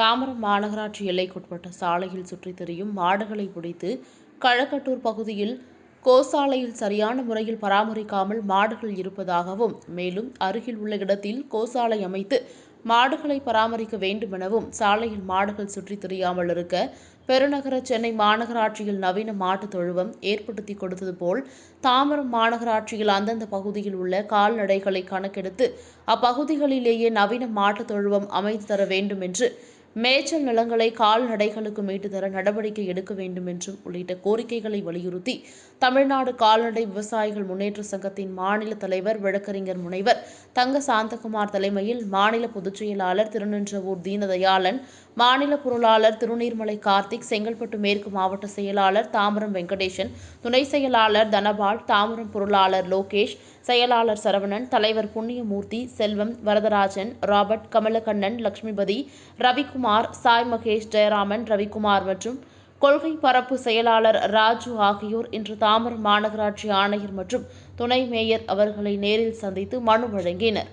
தாம்பரம் மாநகராட்சி எல்லைக்குட்பட்ட சாலையில் சுற்றித் திரியும் மாடுகளை பிடித்து கழக்கட்டூர் பகுதியில் கோசாலையில் சரியான முறையில் பராமரிக்காமல் மாடுகள் இருப்பதாகவும் மேலும் அருகில் உள்ள இடத்தில் கோசாலை அமைத்து மாடுகளை பராமரிக்க வேண்டுமெனவும் சாலையில் மாடுகள் சுற்றித் திரியாமல் இருக்க பெருநகர சென்னை மாநகராட்சியில் நவீன மாட்டுத் தொழுவம் ஏற்படுத்தி கொடுத்தது போல் தாம்பரம் மாநகராட்சியில் அந்தந்த பகுதியில் உள்ள கால்நடைகளை கணக்கெடுத்து அப்பகுதிகளிலேயே நவீன மாட்டுத் தொழுவம் அமைத்து தர வேண்டும் என்று மேய்ச்சல் நிலங்களை கால்நடைகளுக்கு மீட்டு தர நடவடிக்கை எடுக்க வேண்டும் என்றும் உள்ளிட்ட கோரிக்கைகளை வலியுறுத்தி தமிழ்நாடு கால்நடை விவசாயிகள் முன்னேற்ற சங்கத்தின் மாநில தலைவர் வழக்கறிஞர் முனைவர் தங்க சாந்தகுமார் தலைமையில் மாநில பொதுச் செயலாளர் திருநின்றவூர் தீனதயாளன் மாநில பொருளாளர் திருநீர்மலை கார்த்திக் செங்கல்பட்டு மேற்கு மாவட்ட செயலாளர் தாமரம் வெங்கடேசன் துணை செயலாளர் தனபால் தாமரம் பொருளாளர் லோகேஷ் செயலாளர் சரவணன் தலைவர் புண்ணியமூர்த்தி செல்வம் வரதராஜன் ராபர்ட் கமலக்கண்ணன் லட்சுமிபதி ரவிக்குமார் சாய் மகேஷ் ஜெயராமன் ரவிக்குமார் மற்றும் கொள்கை பரப்பு செயலாளர் ராஜு ஆகியோர் இன்று தாம்பரம் மாநகராட்சி ஆணையர் மற்றும் துணை மேயர் அவர்களை நேரில் சந்தித்து மனு வழங்கினர்.